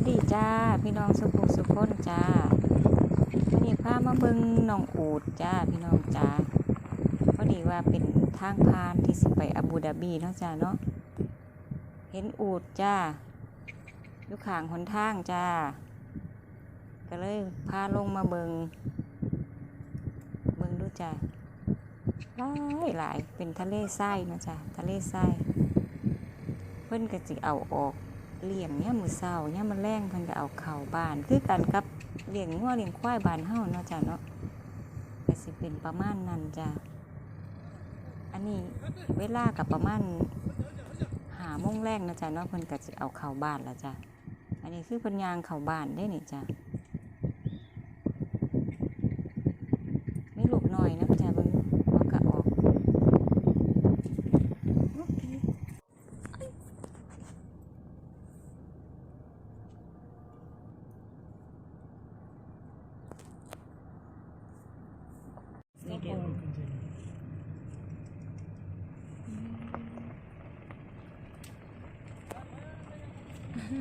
สดีจ้า พี่น้องสุขุสุขคนจ้าวันนี้พามาเบิงน้องอูดจ้า พี่น้องจ้าพอดีว่าเป็นทางพานที่สิไปอาบูดาบีเนาะจ้าเนาะ เห็นอูดจ้าอยู่ข้างหนทางจ้า ก็เลยพาลงมาเบิงเบิงดูจ้าหลายหลายเป็นทะเลทรายเนาะจ้าทะเลทราย เพิ่นก็สิเอาออก เลี้ยงเนี่ยมือเศร้าเนี่ยมันแรงเพิ่นก็เอาเข่าบาน คือกันกับเลี้ยงงัวเลี้ยงควายบานเฮาเนาะจ้ะเนาะก็สิเป็นประมาณนั้นจ้ะอันนี้เวลากับประมาณหาโมงแรงนะจ้ะเนาะเพิ่นก็สิเอาเข่าบานแล้วจ้ะอันนี้คือเพิ่นยางเข่าบานได้นี่จ้ะไม่ลูกน้อยนะจ้ะเบิ่งว่าก็ออก Video. โ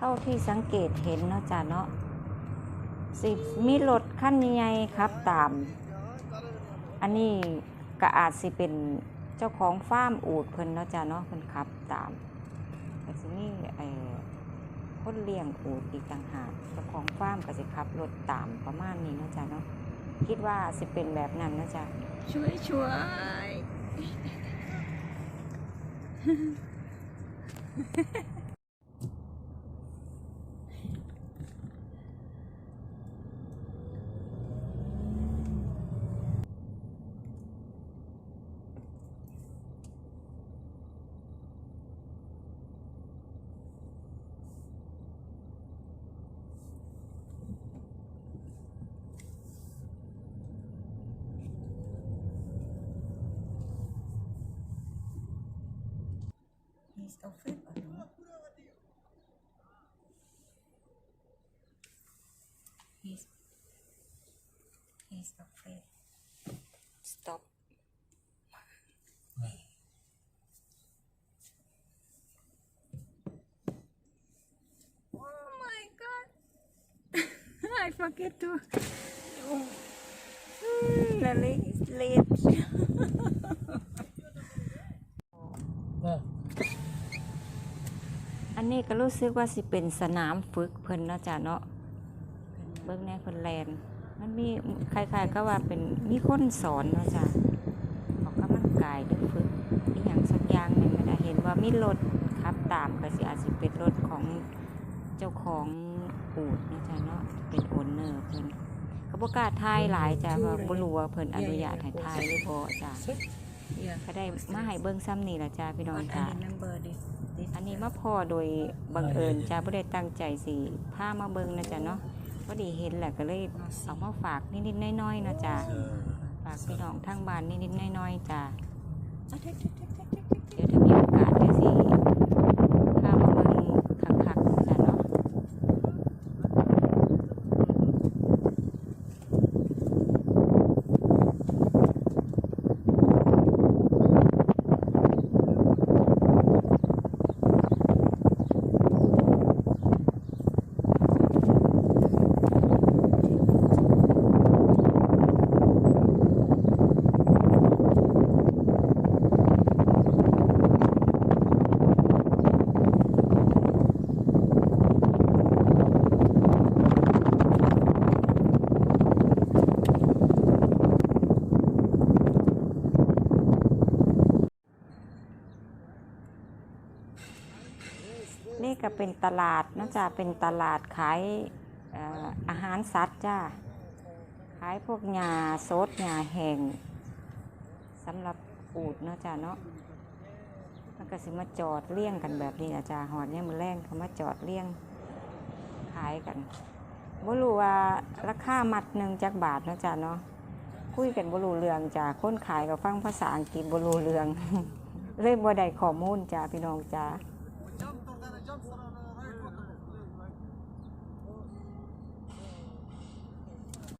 เท่าที่สังเกตเห็นเนาะจ้ะเนาะสิมีรถคันใหญ่ครับตาม อันนี้ก็อาจสิเป็นเจ้าของฟาร์มอูดเพิ่นเนาะจ้ะเนาะเพิ่นขับตามก็สิมีไอ้คนเลี้ยงอูดอีกต่างหากเจ้าของฟาร์มก็สิขับรถตามประมาณนี้เนาะจ้ะเนาะคิดว่าสิเป็นแบบนั้นเนาะจ้ะช่วยช่วย He's afraid or no? He's he's afraid. Stop. Oh my god I forget to Mm, Lily is late. อันนี้ก็รู้สึกว่าสิเป็นสนามฝึกเพิ่นเนาะจ้ะเนาะเบิ่งในเพิ่นแลนมันมีคล้ายๆก็ว่าเป็นมีคนสอนเนาะจ้ะออกกำลังกายหรือฝึกอีหยังสักอย่างหนึงก็ได้เห็นว่ามีรถขับตามก็สิอาจสิเป็นรถของเจ้าของอูดนะจ้ะเนาะเป็นโอนเนอร์เพิ่นก็บ่กล้าถ่ายหลายจ้ะว่าบ่รู้ว่าเพิ่นอนุญาตให้ถ่ายหรือบ่จ้ะ yeah ก็ได้มาให้เบิ่งซ้ำนี่ล่ะจ้ะพี่น้อง but จ้ะ I remember this this อันนี้มาพอโดยบังเอิญจ้าไม่ได้ตั้งใจสิพามาเบิ่งนะจ๊ะเนาะพอดีเห็นแหละก็เลยเอามาฝากนิดๆน้อยๆนะจ๊ะฝากพี่น้องทางบ้านนิดๆน้อยๆจ้ะอะเด็กเด็กเด็กเด็กเด็กเดี๋ยวถ้ามีโอกาสเดี๋ยวสิพามาเบิ่งคักๆจ้ะเนาะ นี่ ก็เป็นตลาดนะจ๊ะเป็นตลาดขายอาหารสัตว์จ้าขายพวกหญ้าสดหญ้าแห้งสำหรับอูดเนาะจ้ะเนาะมันก็สิมาจอดเลี้ยงกันแบบนี้นะจ้ะหอดเนี่ยมมือแรงเขามาจอดเลี้ยงขายกันบ่รู้ว่าราคามัดหนึ่งจักบาทเนาะจ้ะเนาะคุยกันบ่รู้เรื่องจ้ะคนขายก็ฟังภาษาอังกฤษบ่รู้เรื่องเลยบ่ได้ข้อมูลจ้ะพี่น้องจ้ะ